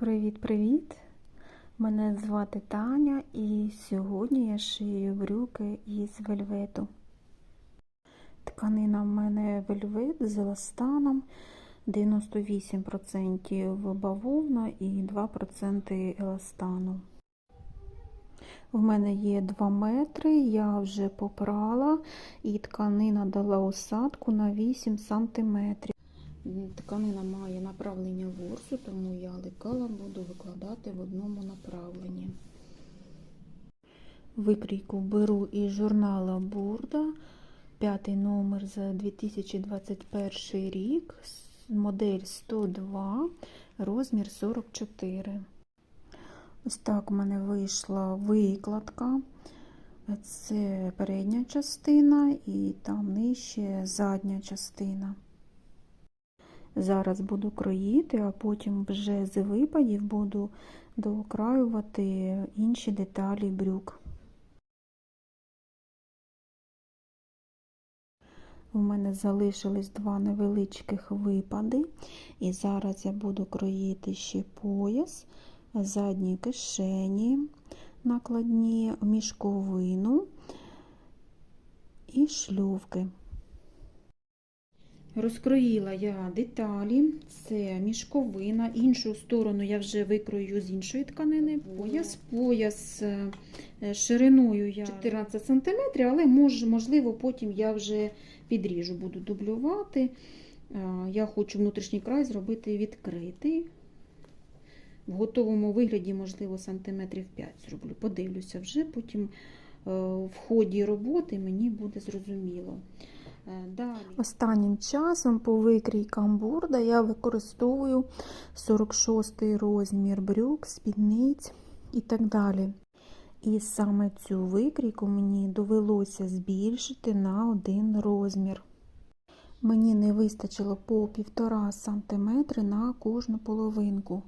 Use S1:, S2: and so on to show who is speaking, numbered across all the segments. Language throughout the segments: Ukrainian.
S1: Привіт-привіт! Мене звати Таня і сьогодні я шию брюки із вельвету. Тканина в мене вельвет з еластаном, 98% бавовна і 2% еластану. В мене є 2 метри, я вже попрала і тканина дала осадку на 8 сантиметрів. Тканина має направлення ворсу, тому я лекала буду викладати в одному направленні. Викрійку беру із журнала Бурда, п'ятий номер за 2021 рік, модель 102, розмір 44. Ось так у мене вийшла викладка. Це передня частина і там нижче задня частина. Зараз буду кроїти, а потім вже з випадів буду докраювати інші деталі брюк. У мене залишились два невеличких випади, і зараз я буду кроїти ще пояс, задні кишені, накладні мішковину і шлювки. Розкроїла я деталі, це мішковина, іншу сторону я вже викрою з іншої тканини. Пояс, пояс шириною я 14 см, але мож, можливо потім я вже підріжу, буду дублювати. Я хочу внутрішній край зробити відкритий. В готовому вигляді, можливо, сантиметрів 5 зроблю. Подивлюся вже, потім в ході роботи мені буде зрозуміло. Далі. Останнім часом по викрійкам бурда я використовую 46 розмір брюк, спідниць і так далі. І саме цю викрійку мені довелося збільшити на один розмір. Мені не вистачило по 1,5 см на кожну половинку.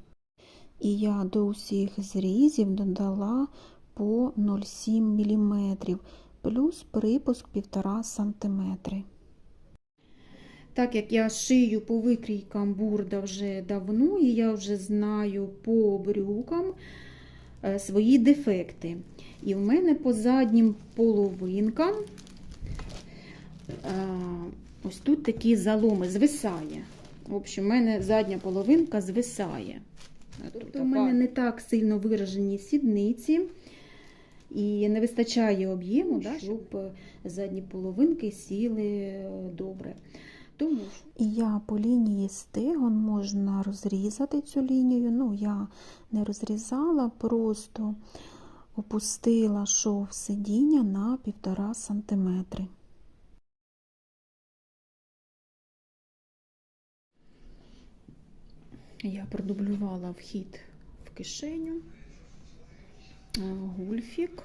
S1: І я до усіх зрізів додала по 0,7 мм плюс припуск 1,5 см. Так як я шию по викрійкам бурда вже давно, і я вже знаю по брюкам свої дефекти. І в мене по заднім половинкам ось тут такі заломи звисає. В общем, в мене задня половинка звисає. Тобто в мене не так сильно виражені сідниці. І не вистачає об'єму, щоб задні половинки сіли добре. Тому. І я по лінії стегон можна розрізати цю лінію. Ну, я не розрізала, просто опустила шов сидіння на 1,5 см. Я продублювала вхід в кишеню гульфік.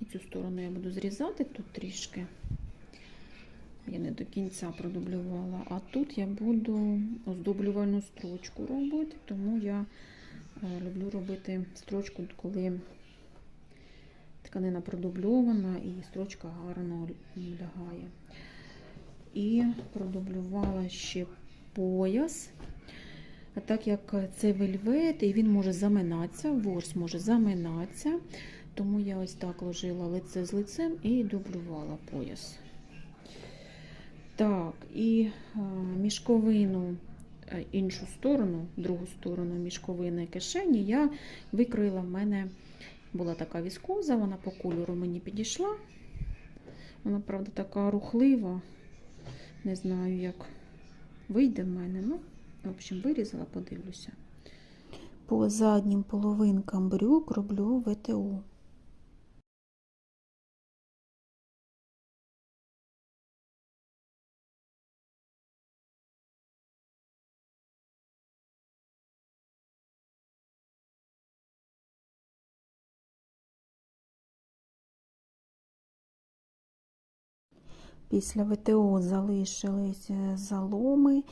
S1: І цю сторону я буду зрізати тут трішки. Я не до кінця продублювала, а тут я буду оздоблювальну строчку робити, тому я люблю робити строчку, коли тканина продубльована і строчка гарно лягає. І продублювала ще пояс. А так як це вельвет, і він може заминатися, ворс може заминатися, тому я ось так ложила лице з лицем і дублювала пояс. Так, і мішковину, іншу сторону, другу сторону мішковини кишені я викроїла в мене була така віскоза, вона по кольору мені підійшла. Вона, правда, така рухлива. Не знаю, як вийде в мене. ну в общем, вирізала, подивлюся. По заднім половинкам брюк роблю ВТУ. Після ВТО залишились заломи,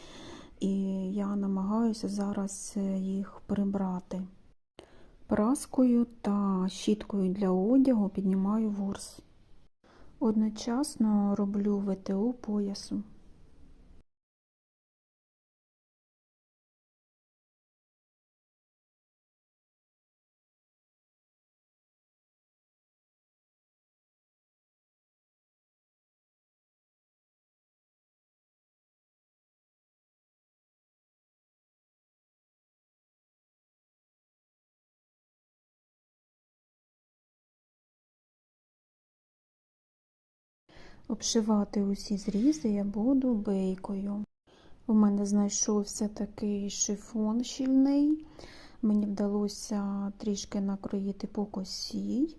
S1: і я намагаюся зараз їх прибрати. Праскою та щіткою для одягу піднімаю ворс. Одночасно роблю ВТО поясу. Обшивати усі зрізи я буду бейкою. У мене знайшовся такий шифон щільний. Мені вдалося трішки накроїти по косі.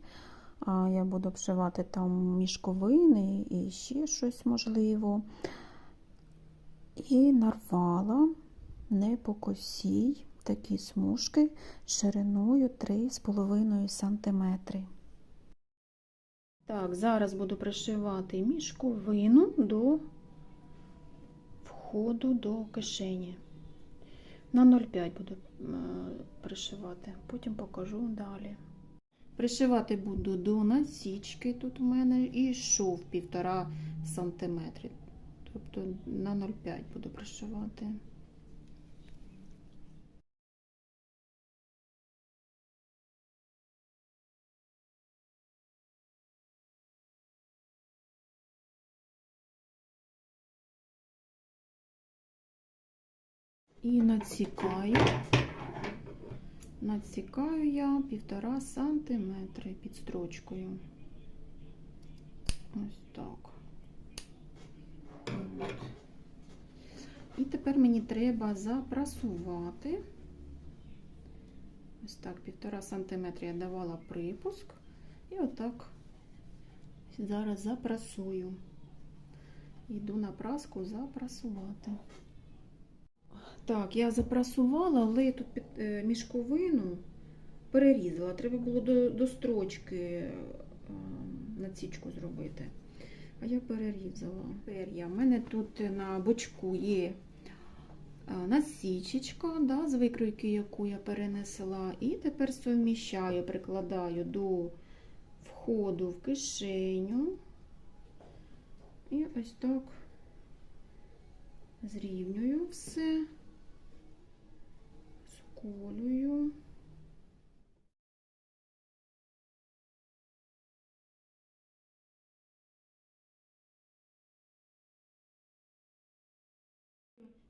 S1: А я буду обшивати там мішковини і ще щось можливо. І нарвала не по косій такі смужки шириною 3,5 см. Так, зараз буду пришивати мішковину до входу до кишені. На 0,5 буду е, пришивати, потім покажу далі. Пришивати буду до насічки, тут у мене і шов 1,5 см. Тобто на 0,5 буду пришивати. І надсікаю, надсікаю я півтора сантиметри під строчкою. Ось так. От. І тепер мені треба запрасувати. Ось так, півтора сантиметра я давала припуск. І отак зараз запрасую. Йду на праску запрасувати. Так, я запрасувала, але я тут під е, мішковину перерізала. Треба було до, до строчки е, націчку зробити. А я перерізала. Тепер я, в мене тут на бочку є е, насічечка, да, з викройки, яку я перенесла. І тепер суміщаю, прикладаю до входу в кишеню. І ось так зрівнюю все, сколюю.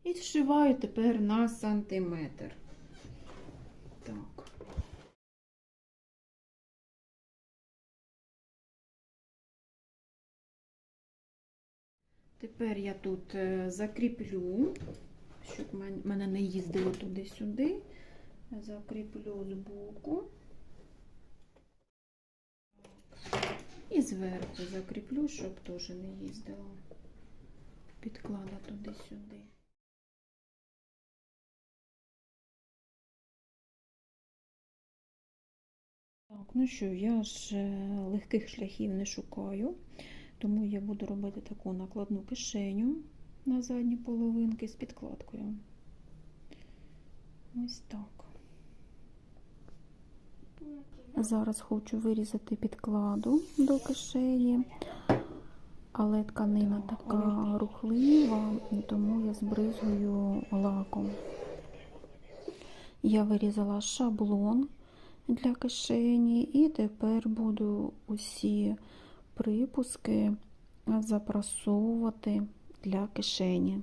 S1: І зшиваю тепер на сантиметр. Так. Тепер я тут е, закріплю, щоб мене не їздило туди-сюди. Закріплю збоку. І зверху закріплю, щоб теж не їздило. Підклада туди-сюди. Так, ну що, я ж е, легких шляхів не шукаю, тому я буду робити таку накладну кишеню на задні половинки з підкладкою. Ось так. Зараз хочу вирізати підкладу до кишені, але тканина така рухлива, тому я збризгую лаком. Я вирізала шаблон для кишені, і тепер буду усі припуски запрасовувати для кишені.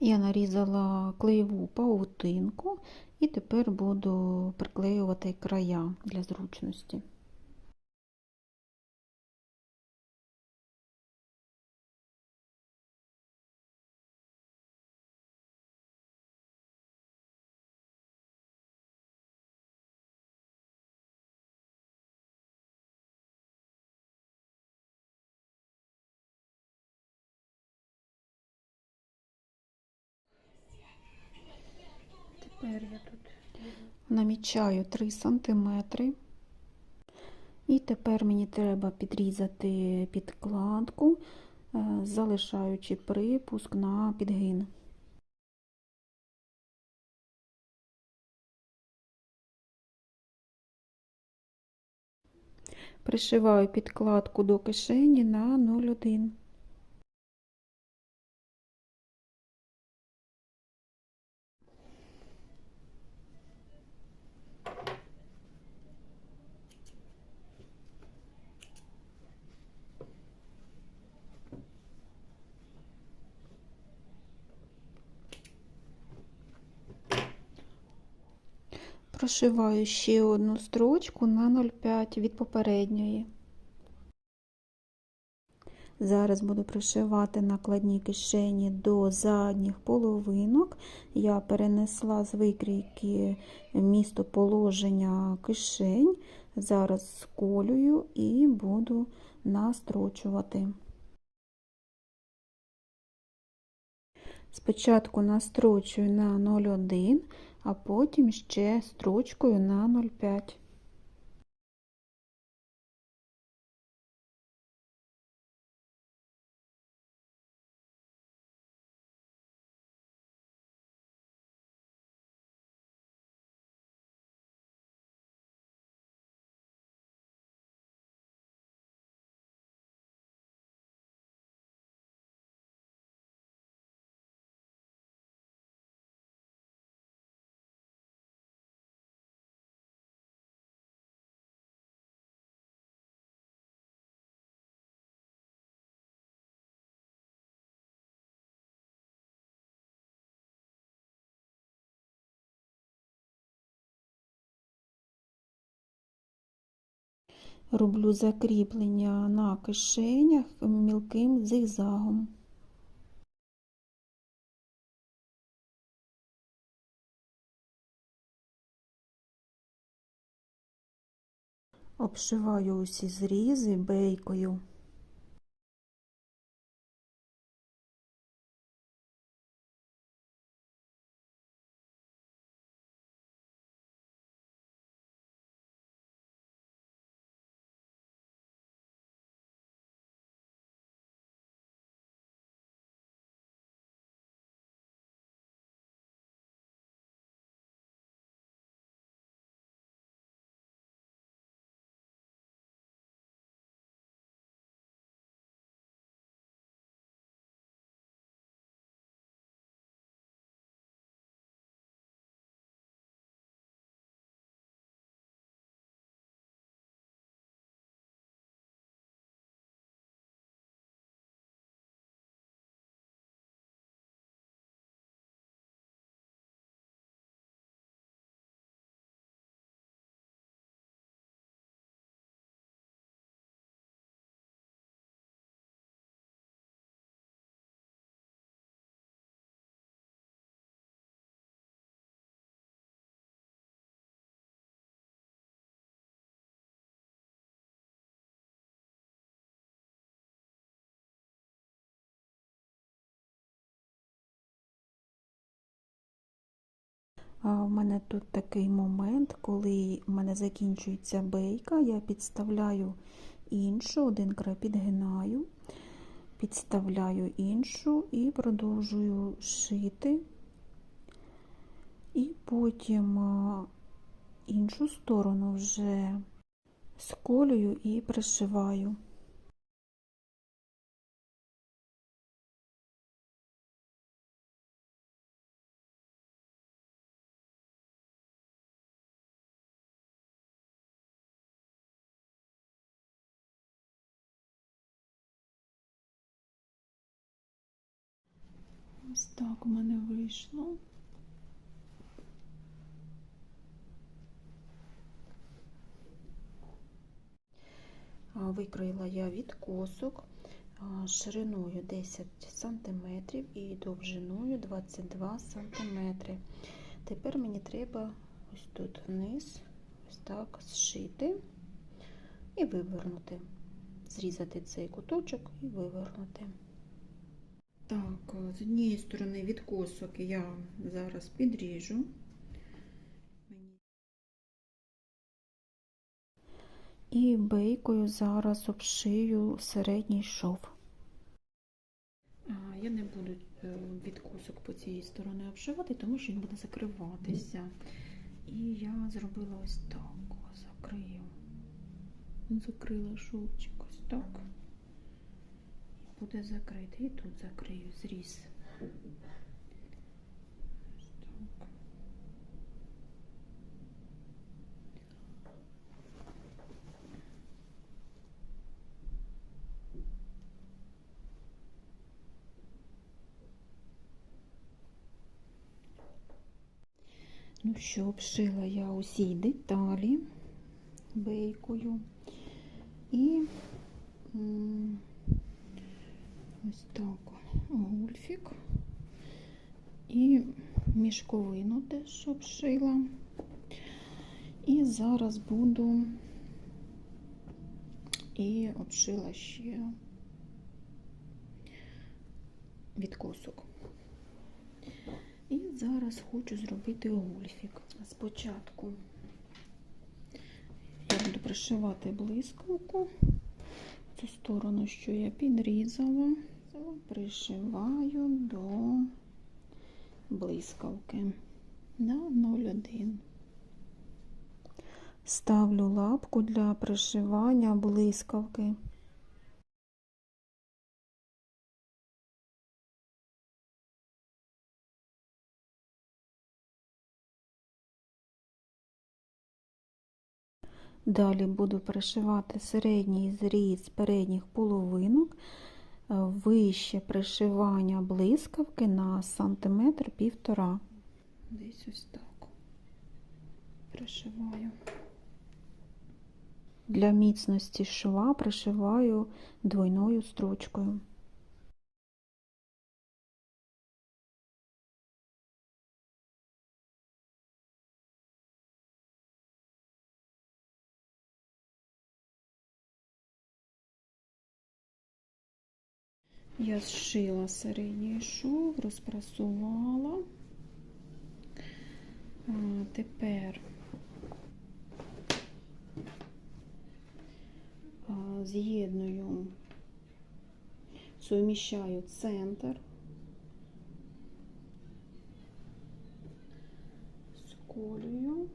S1: Я нарізала клеєву паутинку і тепер буду приклеювати края для зручності. Тепер я тут намічаю 3 см. І тепер мені треба підрізати підкладку, е, залишаючи припуск на підгин. Пришиваю підкладку до кишені на 0,1. Прошиваю ще одну строчку на 0,5 від попередньої. Зараз буду пришивати накладні кишені до задніх половинок. Я перенесла з викрійки місто положення кишень. Зараз сколюю і буду настрочувати. Спочатку настрочую на 0,1, а потім ще строчкою на 0,5. Роблю закріплення на кишенях мілким зигзагом. Обшиваю усі зрізи бейкою. В мене тут такий момент, коли в мене закінчується бейка, я підставляю іншу, один край підгинаю, підставляю іншу і продовжую шити. І потім іншу сторону вже сколюю і пришиваю. Ось так у мене вийшло. Викроїла я відкосок шириною 10 см і довжиною 22 см. Тепер мені треба ось тут вниз, ось так зшити і вивернути, зрізати цей куточок і вивернути. Так, з однієї сторони відкосок я зараз підріжу. І бейкою зараз обшию середній шов. Я не буду е, відкусок по цієї сторони обшивати, тому що він буде закриватися. І я зробила ось так. Закрию. Закрила шовчик ось так. Буде закритий. І тут закрию зріз. Ну що, обшила я усі деталі бейкою. І м, ось так гульфік. І мішковину теж обшила. І зараз буду і обшила ще відкосок. І зараз хочу зробити гульфік. Спочатку я буду пришивати блискавку. Цю сторону, що я підрізала, пришиваю до блискавки на 0,1. Ставлю лапку для пришивання блискавки. Далі буду пришивати середній зріз передніх половинок, е, вище пришивання блискавки на сантиметр півтора. Десь ось так пришиваю. Для міцності шва пришиваю двойною строчкою. Я зшила середній шов, розпрасувала. Тепер з'єдную, суміщаю центр сколюю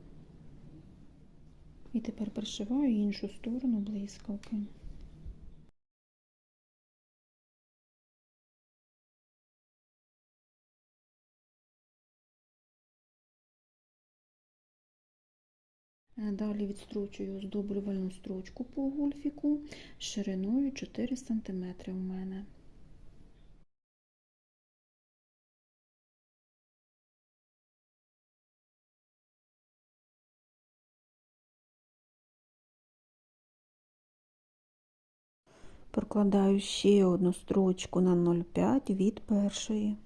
S1: і тепер пришиваю іншу сторону блискавки. Далі відстрочую здоблювальну строчку по гульфіку шириною 4 см у мене. Прокладаю ще одну строчку на 0,5 від першої.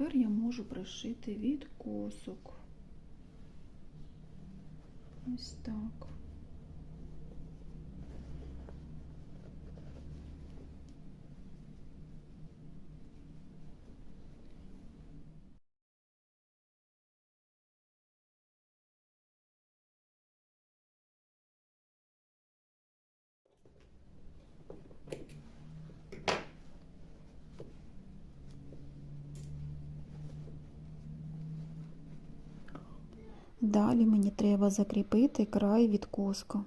S1: Тепер я можу пришити відкосок. Ось так. Далі мені треба закріпити край відкоска.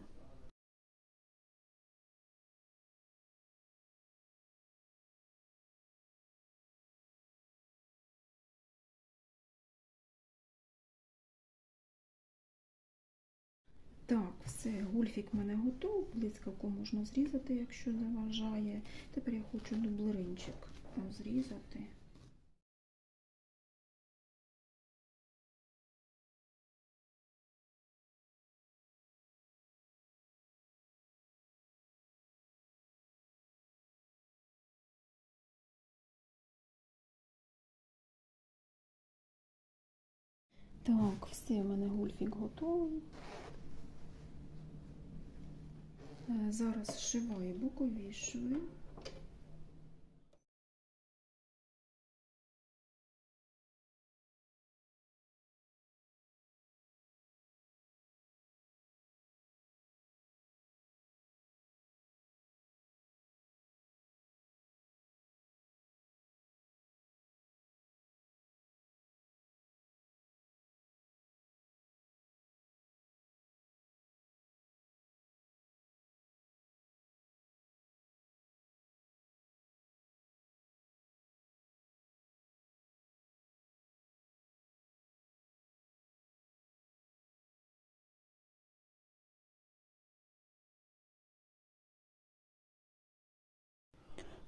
S1: Так, все, гульфік в мене готов, блискавку можна зрізати, якщо заважає. Тепер я хочу дублеринчик зрізати. Так, все, у мене гульфік готовий. Е, Зараз зшиваю бокові шви.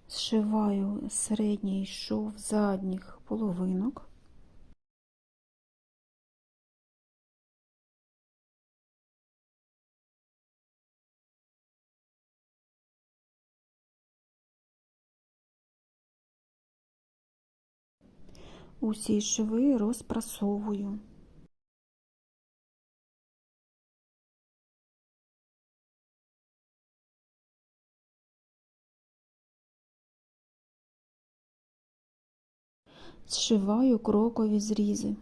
S1: Зшиваю середній шов задніх половинок. Усі шви розпрасовую. Зшиваю крокові зрізи.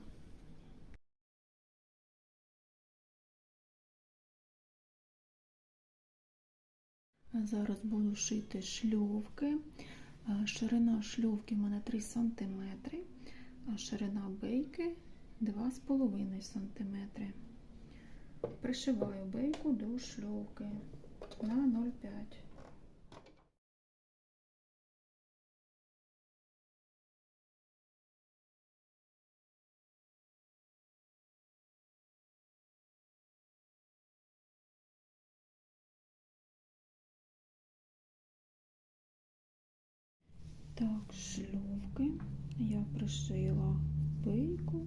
S1: Зараз буду шити шльовки. Ширина шльовки в мене 3 см, а ширина бейки 2,5 см. Пришиваю бейку до шльовки на 0,5. Так, шльовки я пришила пийку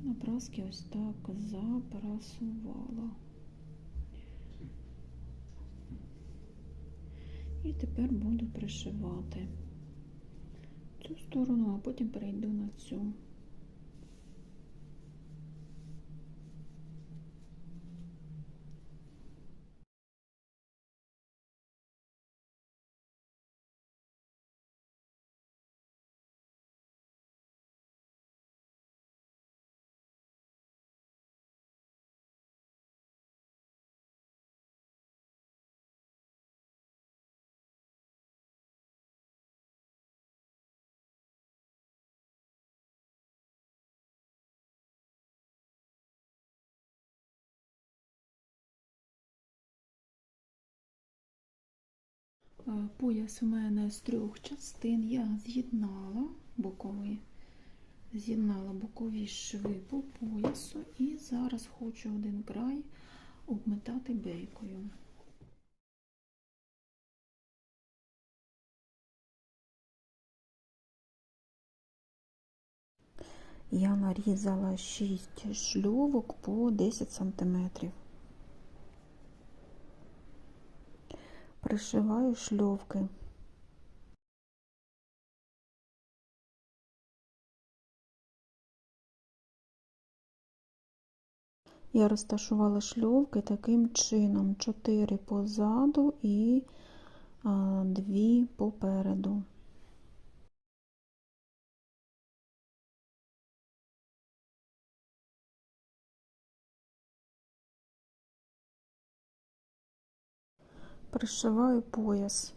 S1: і на праски ось так запрасувала. І тепер буду пришивати цю сторону, а потім перейду на цю. Пояс у мене з трьох частин. Я з'єднала бокові, з'єднала бокові шви по поясу і зараз хочу один край обметати бейкою. Я нарізала 6 шльовок по 10 сантиметрів. Пришиваю шльовки. Я розташувала шльовки таким чином: 4 позаду і 2 попереду. Пришиваю пояс.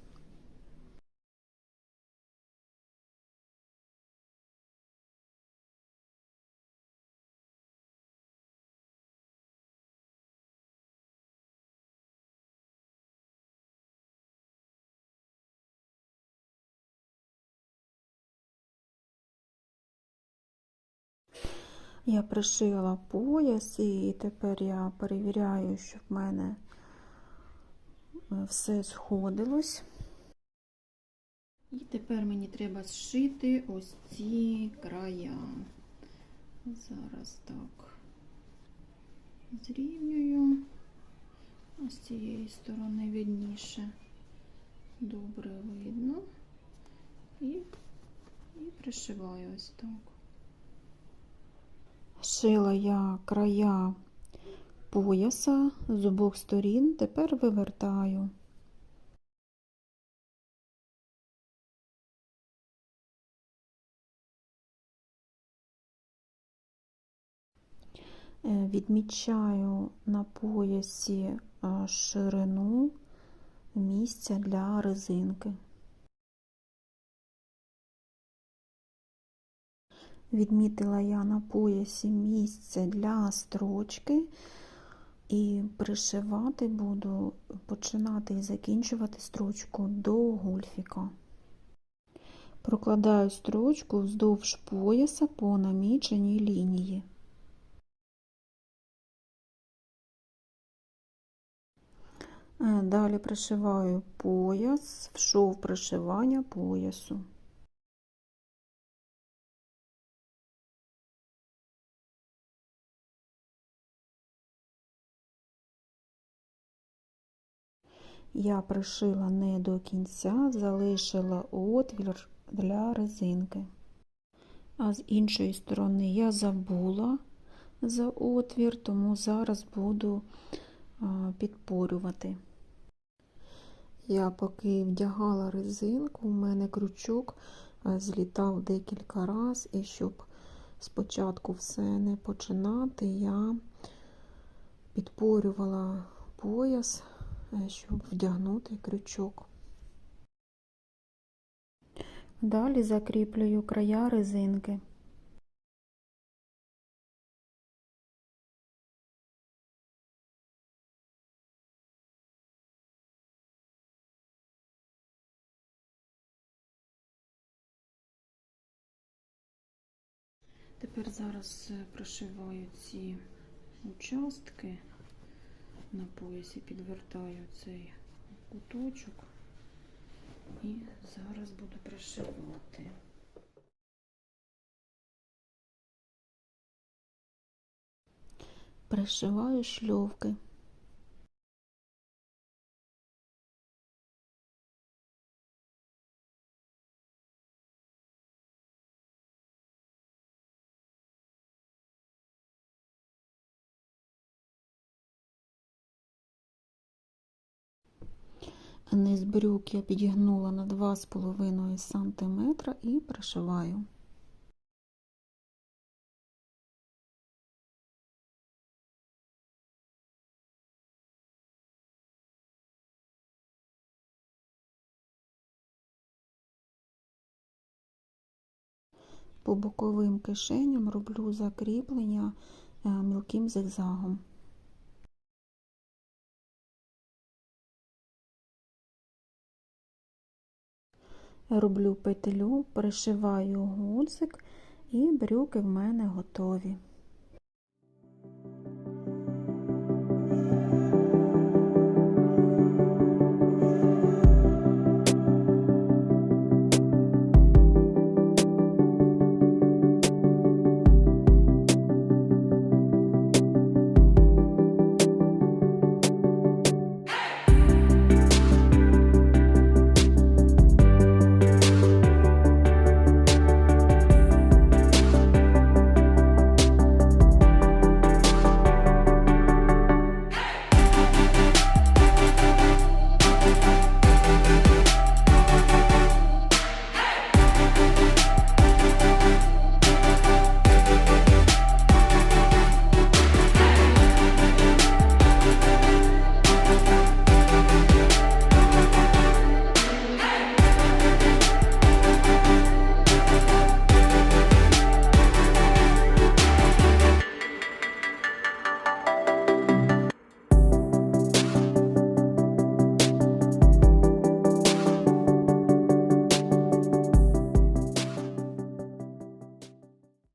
S1: Я пришила пояс і тепер я перевіряю, щоб в мене все сходилось. І тепер мені треба зшити ось ці края. Зараз так зрівнюю. З цієї сторони видніше. Добре видно. І, і пришиваю ось так. Шила я края пояса з обох сторін, тепер вивертаю. Е, Відмічаю на поясі е, ширину місця для резинки. Відмітила я на поясі місце для строчки і пришивати буду, починати і закінчувати строчку до гульфіка. Прокладаю строчку вздовж пояса по наміченій лінії. Е, Далі пришиваю пояс, в шов пришивання поясу. Я пришила не до кінця, залишила отвір для резинки. А з іншої сторони я забула за отвір, тому зараз буду підпорювати. Я поки вдягала резинку, у мене крючок злітав декілька разів, і щоб спочатку все не починати, я підпорювала пояс, щоб вдягнути крючок. Далі закріплюю края резинки. Тепер зараз прошиваю ці участки на поясі, підвертаю цей куточок і зараз буду пришивати. Пришиваю шльовки. Низ брюк я підігнула на 2,5 см і пришиваю. По боковим кишеням роблю закріплення е, мілким зигзагом. Роблю петлю, пришиваю гудзик і брюки в мене готові.